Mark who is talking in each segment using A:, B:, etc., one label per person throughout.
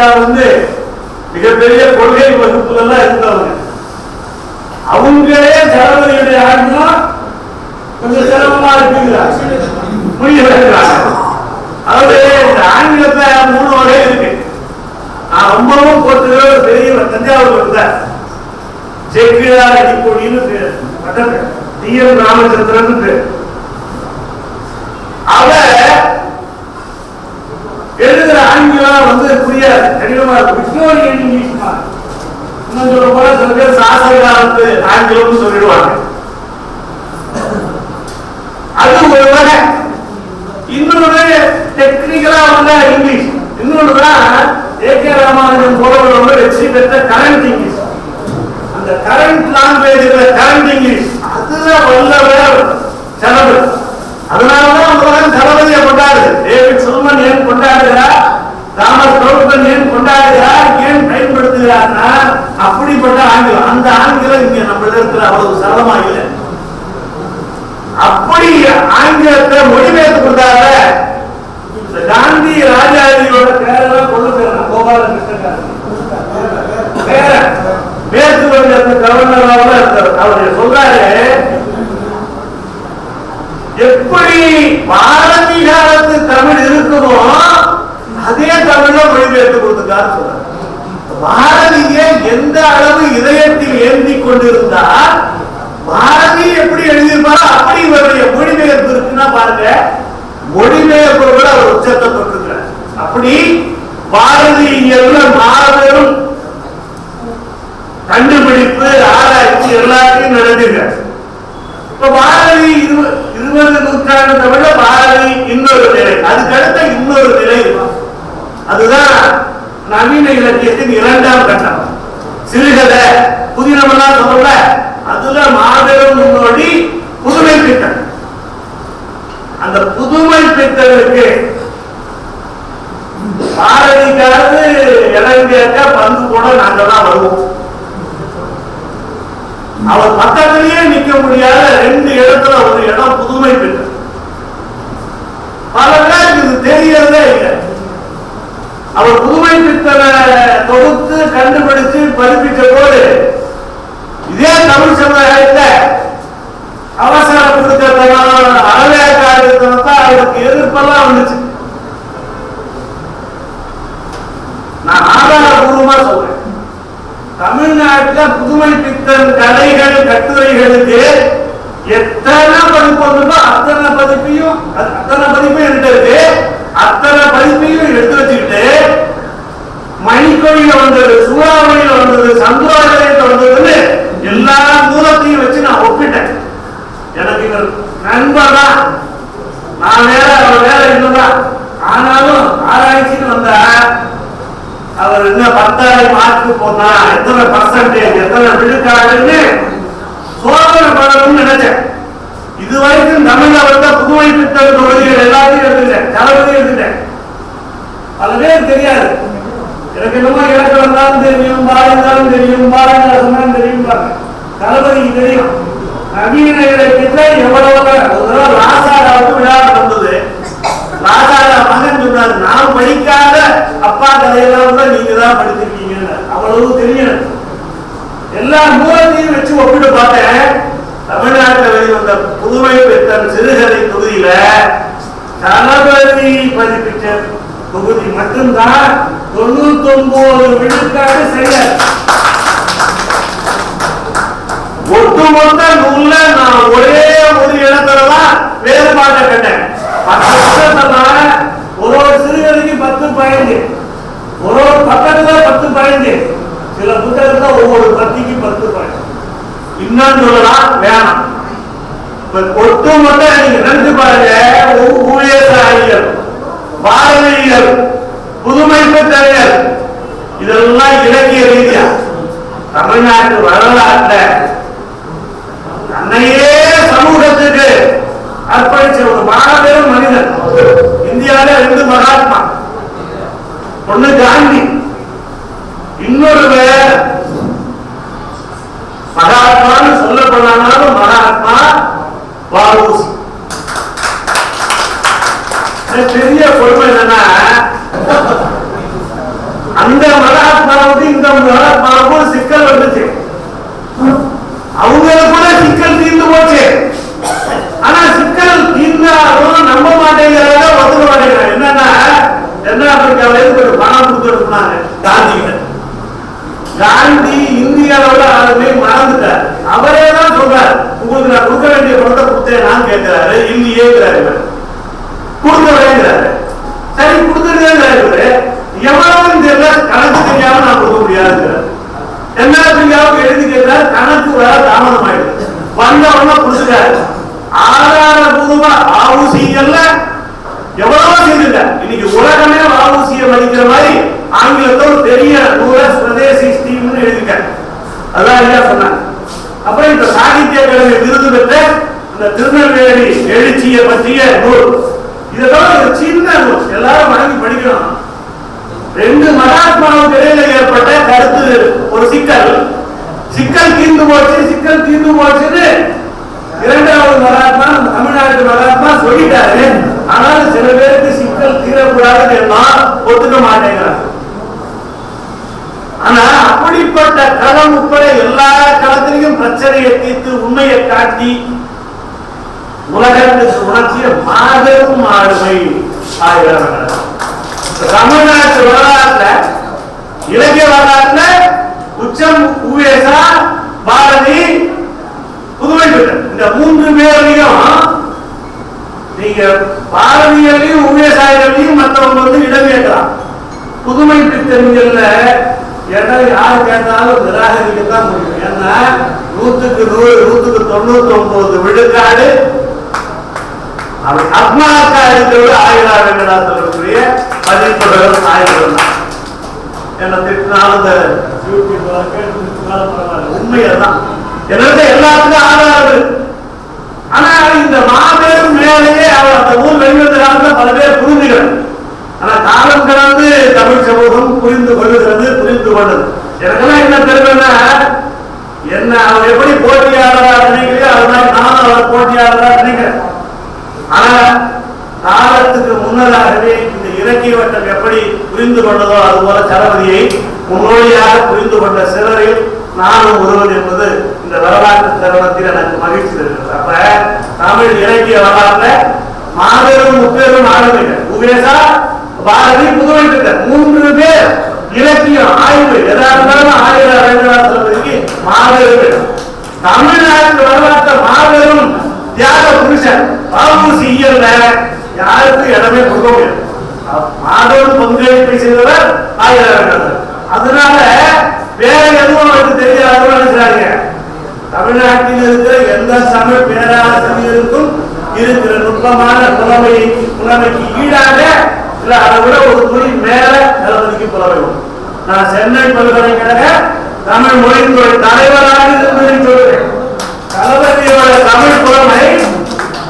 A: ஐயாவே ஐயா வந்து மிகப்பெரிய கொள்கை வகுப்புகள் எல்லாம் இருந்தவங்க அவங்களே தளபதியுடைய ஆடினா கொஞ்சம் சிரமமா இருக்குங்களா? புரியல அதாவது இந்த ஆங்கிலத்துல மூணு வகை இருக்கு. நான் ரொம்பவும் போட்டு பெரிய தஞ்சாவூர் இருந்தார் ஜெயிக்கிறார் அடிப்பொடின்னு பேர். பட்டது டி எம் ராமச்சந்திரன் பேர். அவர் ஆங்கிலம் புரியாது கடினமா இருக்கும் விக்டோரியன் இங்கிலீஷ் இன்னும் சொல்ல போனா சில பேர் சாசன காலத்து ஆங்கிலம்னு சொல்லிடுவாங்க. அது ஒரு வகை. இன்னொரு டெக்னிக்கலா வந்த இங்கிலீஷ். இன்னொன்று தான் ஏ கே ராமானுஜன் போலவர்களோட வெற்றி பெற்ற கரண்ட் இங்கிலீஷ் அந்த கரண்ட் லாங்குவேஜ்ல கரண்ட் இங்கிலீஷ் அதுல வல்லவர் செலவு அதனாலதான் உலகம் தளபதியை கொண்டாடுது டேவிட் சுல்மன் ஏன் கொண்டாடுகிறார்? தாமஸ் கவுட்மன் ஏன் கொண்டாடுகிறார்? ஏன் பயன்படுத்துகிறார்னா அப்படிப்பட்ட ஆங்கிலம். அந்த ஆங்கிலம் இங்க நம்ம இருக்கிற அவ்வளவு சரளமா இல்லை. அப்படி ஆங்கிலத்தை மொழிபெயர்த்து கொடுத்தாங்க இந்த காந்தி ராஜாஜியோட பேரெல்லாம் கொண்டு போயிடலாம் கோபால கிருஷ்ணகாந்தி பேரன் மேற்கு வங்கத்து கவர்னராக இருந்தார் அவர் சொல்றாரு எப்படி பாரதி காலத்து தமிழ் இருக்குமோ அதே தமிழ்ல மொழிபெயர்த்து கொடுத்துருக்காரு சொல்றாரு பாரதியை எந்த அளவு இதயத்தில் ஏந்தி கொண்டிருந்தால் பாரதி எப்படி எழுதியிருப்பாரோ அப்படி இவருடைய மொழிபெயர்ப்பு இருக்குன்னா பாருங்க மொழிபெயர்ப்பு கூட அவர் உச்சத்தை தொட்டிருக்கிறார் அப்படி பாரதி எல்லாம் மாபெரும் கண்டுபிடிப்பு ஆராய்ச்சி எல்லாத்தையும் நடந்திருக்கார் இப்ப பாரதி இருபது நூற்றாண்டு தமிழ்ல பாரதி இன்னொரு நிலை அதுக்கு அடுத்த இன்னொரு நிலை. அதுதான் நவீன இலக்கியத்தின் இரண்டாம் கட்டம். சிறுகதை புதினமெல்லாம் சொல்லல அதுல மாபெரும் முன்னோடி புதுமை திட்டம் அந்த புதுமை பித்தனுக்கு பாரதிக்காவது இடம் கேட்க பந்து கூட நாங்க தான் வருவோம். அவர் பக்கத்திலேயே நிக்க முடியாத ரெண்டு இடத்துல ஒரு இடம் புதுமை பெற்றது பல பேருக்கு இது தெரியறதே இல்லை. அவர் புதுமை பித்தனை தொகுத்து கண்டுபிடிச்சு பதிப்பிச்ச போது இதே தமிழ் சமுதாயத்தை அவசரப்படுத்தத்தனம் அறவேக்காரத்தனத்தான் அவருக்கு எதிர்ப்பெல்லாம் வந்துச்சு. நான் ஆதாரபூர்வமா சொல்றேன். தமிழ்நாட்டுல புதுமை பித்தன் கதைகள் கட்டுரைகளுக்கு எத்தனை பதிப்பு வந்துட்டோ அத்தனை பதிப்பையும் அத்தனை பதிப்பையும் எடுத்து அத்தனை பதிப்பையும் எடுத்து வச்சுக்கிட்டு மணிக்கொடியில வந்தது சூறாவளியில வந்தது சந்திராஜயத்துல வந்ததுன்னு எல்லா மூலத்தையும் வச்சு நான் ஒப்பிட்டேன். எனக்கு இவர் நண்பர் தான். நான் வேற அவர் வேற இல்லைதான் ஆனாலும் ஆராய்ச்சின்னு வந்தா அவர் என்ன பத்தாயிரம் மார்க்கு போனா எத்தனை பர்சன்டேஜ் எத்தனை விழுக்காடுன்னு சோதனை பண்ணணும்னு நினைச்சேன். இது வரைக்கும் தமிழ்ல வந்த புதுமை திட்டம் தொகுதிகள் எல்லாத்தையும் எடுத்துட்டேன் தளபதி எடுத்துட்டேன் பல பேர் தெரியாது. எனக்கு என்னமோ இலக்கணம் தான் தெரியும் பாருந்தாலும் தெரியும் பாரதிதாசன் தான் தெரியும் தளபதிக்கு தெரியும். நவீன இலக்கியத்துல எவ்வளவு ஒரு தடவை ராசாராவுக்கு விழா நடந்தது. ராசாரா மகன் சொன்னாரு நான் படிக்காத அப்பா கதையெல்லாம் கூட நீங்க தான் படிச்சிருக்கீங்கன்னு. அவ்வளவு தெரியும். எல்லா மூலத்தையும் வச்சு ஒப்பிட்டு பார்த்தேன். தமிழ்நாட்டில் வெளிவந்த புதுமை பெற்ற சிறுகதை தொகுதியில தளபதி பதிப்பிச்ச தொகுதி மட்டும்தான் தொண்ணூத்தி ஒன்பது விழுக்காடு சரியாது ஒட்டுமொத்த நூல்ல நான் ஒரே ஒரு இடத்துலதான் வேறுபாட்டை கட்டேன். மற்ற புத்தகத்துல ஒரு ஒரு சிறுகதைக்கு பத்து பயந்து ஒரு ஒரு பக்கத்துல பத்து பயந்து சில புத்தகத்துல ஒவ்வொரு பத்திக்கு பத்து பயந்து இன்னும் சொல்லலாம் வேணாம். ஒட்டுமொத்த நீங்க நினைச்சு பாரதியர் புதுமை பெற்றறிஞர் இதெல்லாம் இலக்கிய ரீதியா. தமிழ்நாட்டு வரலாற்ற தன்னையே சமூகத்துக்கு அர்ப்பணிச்ச ஒரு மாபெரும் மனிதன். இந்தியாவில ரெண்டு மகாத்மா. ஒண்ணு காந்தி. இன்னொரு மகாத்மான்னு சொல்லப்படாமல் மகாத்மா வாரூசி பெரிய கொடுமை என்னன்னா ஆப்பிரிக்காவில இருந்து கொஞ்சம் பணம் கொடுத்துருந்தாங்க காந்திகிட்ட காந்தி இந்திய அளவுல ஆளுமே மறந்துட்டார் அவரே தான் சொல்றாரு உங்களுக்கு நான் கொடுக்க வேண்டிய பணத்தை கொடுத்தேன் நான் கேட்கிறாரு இல்லையேங்கிறாரு இவர் கொடுக்கவேங்கிறாரு சரி கொடுத்துருங்கிறாரு இவரு எவ்வளவு தெரியல கணக்கு தெரியாம நான் கொடுக்க முடியாதுங்கிறாரு தென்னாப்பிரிக்காவுக்கு எழுதி கேட்கிறாரு கணக்கு வர தாமதம் ஆயிடுது வந்த உடனே கொடுத்துட்டாரு ஆதாரபூர்வமா ஆவுசியல்ல எவ்வளவோ செய்திருக்க இன்னைக்கு உலகமே வாவூசியை மதிக்கிற மாதிரி ஆங்கிலத்துல ஒரு பெரிய நூல சுதேசி ஸ்டீம்னு எழுதிக்க அதான் ஐயா சொன்னாங்க அப்புறம் இந்த சாகித்ய அகாடமி விருது பெற்ற இந்த திருநெல்வேலி எழுச்சியை பற்றிய நூல். இதெல்லாம் ஒரு சின்ன நூல். எல்லாரும் வணங்கி படிக்கணும். ரெண்டு மகாத்மாவுக்கு இடையில ஏற்பட்ட கருத்து ஒரு சிக்கல். சிக்கல் தீர்ந்து போச்சு சிக்கல் தீர்ந்து போச்சுன்னு இரண்டாவது மகாத்மா தமிழ்நாட்டு மகாத்மா சொல்லிட்டாரு. ஆனால் சில பேருக்கு சிக்கல் தீரக்கூடாதுன்னு எல்லாம் ஒத்துக்க மாட்டேங்கிறாங்க. ஆனா அப்படிப்பட்ட களம் உட்பட எல்லா களத்திலையும் பிரச்சனையை தீர்த்து உண்மையை காட்டி உலகத்துக்கு உணர்ச்சிய மாபெரும் ஆளுமை ஆகிறார் தமிழ்நாட்டு வரலாற்றுல இலக்கிய வரலாற்றுல உச்சம் உவேசா பாரதி புதுமை இந்த மூன்று பேரையும் நீங்க பாரதியர்களையும் உவேசாயிகளையும் மற்றவங்க வந்து இடம் கேட்கலாம் புதுமை பித்தன்கள்ல என்ன யார் கேட்டாலும் நிராகரிக்கத்தான் முடியும். ஏன்னா நூத்துக்கு நூறு நூத்துக்கு தொண்ணூத்தி ஒன்பது விழுக்காடு. அவன் அத்மாக்கா இருக்கிறது ஆயிரம் வெங்கடாசலருடைய மதிப்புகள் ஆயுதம் தான் என்ன திட்டினாலும் இந்த யூடியூப் கேட்டு திட்டினாலும் பரவாயில்ல. உண்மையதான் என்னது எல்லாத்துக்கும் ஆதாரம் இருக்கு. ஆனா இந்த மாபெரும் மேலேயே அவர் அந்த ஊர் வெளிவந்த காலத்துல பல பேர் புரிஞ்சுக்கிறார் ஆனா காலம் கடந்து தமிழ் சமூகம் புரிந்து கொள்ளுகிறது புரிந்து கொள்ளுது எனக்கெல்லாம் என்ன பெருமைன்னா என்ன அவர் எப்படி போட்டியாளரா நினைக்கிறீங்க அது மாதிரி நானும் அவர் போட்டியாளரா நினைக்கிறேன் ஆனா காலத்துக்கு முன்னதாகவே இந்த இலக்கிய வட்டம் எப்படி புரிந்து கொண்டதோ அதுபோல தளபதியை முன்னோடியாக புரிந்து கொண்ட சிலரில் நானும் ஒருவன் என்பது இந்த வரலாற்று தருணத்தில் எனக்கு மகிழ்ச்சி தருகிறது. அப்ப தமிழ் இலக்கிய வரலாற்றுல மாபெரும் முப்பெரும் ஆளுமைகள் உவேசா பாரதி புதுமை மூன்று பேர் இலக்கியம் ஆய்வு எதா இருந்தாலும் ஆயிரம் ரங்கநாத மாபெரும் தமிழ்நாட்டு வரலாற்று மாபெரும் தியாக புருஷன் பாபுசி செய்யல யாருக்கும் இடமே கொடுக்க முடியாது. மாதவன் பங்களிப்பை செய்தவர்? ஆயிரம் அதனால வேற எதுவும் அவருக்கு தெரியாதுன்னு நினைக்கிறாங்க தமிழ்நாட்டில் இருக்கிற எந்த தமிழ் பேராசிரியருக்கும் இருக்கிற நுட்பமான புலமை புலமைக்கு ஈடாக இல்ல அதை விட ஒரு துணி மேல தளபதிக்கு புலமை நான் சென்னை பல்கலைக்கழக தமிழ் மொழித்துறை தலைவராக இருந்ததை சொல்றேன். தளபதியோட தமிழ் புலமை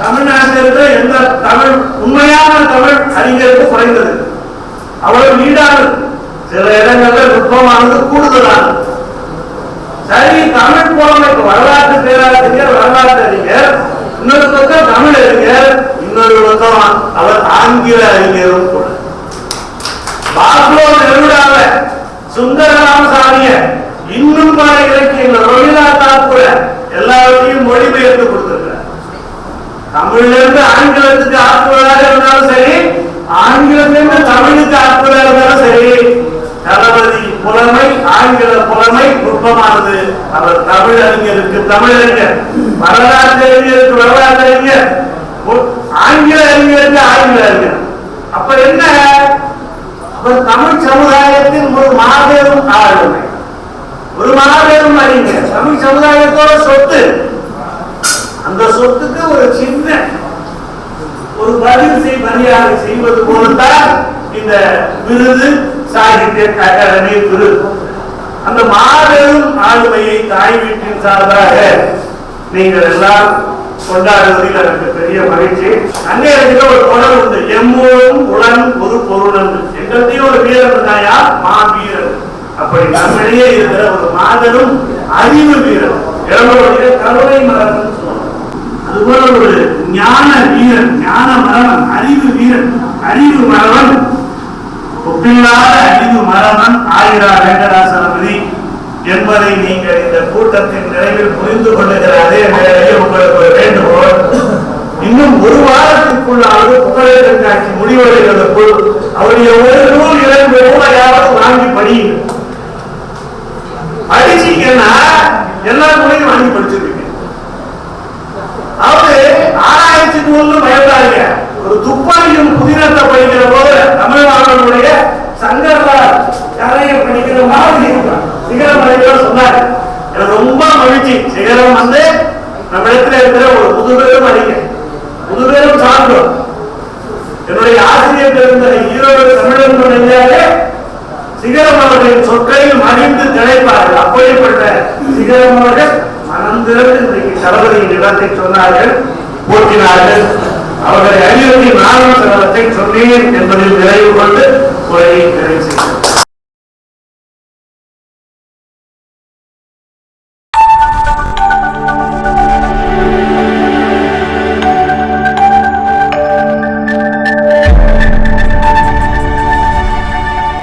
A: தமிழ்நாட்டில் இருக்கிற எந்த தமிழ் உண்மையான தமிழ் அறிஞருக்கு குறைந்தது நீடானது சில இடங்கள்ல நுட்பமானது கூடுதலானது சரி தமிழ் புலமை வரலாற்று பேராசிரியர் வரலாற்று அறிஞர் இன்னொரு பக்கம் தமிழ் அறிஞர் இன்னொரு பக்கம் அவர் ஆங்கில அறிஞரும் கூட. பாப்லோ நெருடாவ சுந்தரராம சாமிய இன்னும் பல இலக்கியங்கள் ரவீனா தாக்கூர எல்லாவற்றையும் மொழிபெயர்த்து கொடுத்திருக்கிறார். தமிழ்ல இருந்து ஆங்கிலத்துக்கு ஆற்றுவதாக இருந்தாலும் சரி ஆங்கிலத்திலிருந்து தமிழுக்கு ஆக்குவதாக சரி. தளபதி புலமை ஆங்கில புலமை நுட்பமானது. அவர் தமிழ் அறிஞருக்கு தமிழறிஞர் வரலாற்று அறிஞருக்கு வரலாற்று அறிஞர். ஆங்கில அறிஞருக்கு ஆங்கில அறிஞர். அப்ப என்ன? அவர் தமிழ் சமுதாயத்தின் ஒரு மாபெரும் ஆளுமை. ஒரு மாபெரும் அறிஞர். தமிழ் சமுதாயத்தோட சொத்து. அந்த சொத்துக்கு ஒரு சின்ன ஒரு பதிவு செய்ய மரியாதை செய்வது போலத்தான் இந்த விருது சாகித்ய அகாடமி விருது. அந்த மாபெரும் ஆளுமையை தாய் வீட்டின் சார்பாக நீங்கள் எல்லாம் கொண்டாடுவதில் எனக்கு பெரிய மகிழ்ச்சி. அங்கே இருக்கிற ஒரு குரல் உண்டு. எம்மோரும் உடன் ஒரு பொருள் என்று. எங்கள்கிட்டயும் ஒரு வீரர் இருந்தாயா மா வீரன் அப்படி நம்மிடையே இருக்கிற ஒரு மாபெரும் அறிவு வீரன் இளம்பருடைய கருணை மலர்னு அதுபோல ஒரு ஞான வீரன் ஞான மரவன் அறிவு வீரன் அறிவு மரவன். ஒப்பில்லாத அறிவு மரவன் ஆயிரார் வெங்கடாசலபதி என்பதை நீங்கள் இந்த கூட்டத்தின் நிறைவில் புரிந்து கொள்ளுகிற அதே வேளையில் உங்களுக்கு ஒரு வேண்டுகோள். இன்னும் ஒரு வாரத்திற்குள்ளாவது புகழை கண்காட்சி முடிவடைவதற்குள் அவருடைய ஒரு நூல் இரண்டு நூலையாவது வாங்கி படியுங்க படிச்சீங்கன்னா எல்லா நூலையும் வாங்கி படிச்சிருக்கீங்க அவரு ஆராய்ச்சிக்கு ஒன்றும் பயப்படாதீங்க. ஒரு துப்பாக்கியும் புதினத்தை படிக்கிற போது தமிழ்நாடுடைய சங்கரலால் கதையை படிக்கிற மாதிரி இருக்கும். சிகரம் அடைவர் சொன்னார். எனக்கு ரொம்ப மகிழ்ச்சி. சிகரம் வந்து நம்ம இடத்துல இருக்கிற ஒரு புதுபெரும் அறிஞர் புதுபெரும் சான்றோர் என்னுடைய ஆசிரியர் இருந்த ஈரோடு தமிழன் நெஞ்சாலே சிகரம் அவர்களின் சொற்களில் மடிந்து திளைப்பார்கள். அப்படிப்பட்ட சிகரம் அவர்கள் மனம் இன்றைக்கு தளபதியின் இடத்தை சொன்னார்கள் போற்றினார்கள். அவர்களை அறிவுறுத்தி நானும் சிலவற்றை சொன்னேன் என்பதில் நிறைவு கொண்டு உரையை நிறைவு செய்தார்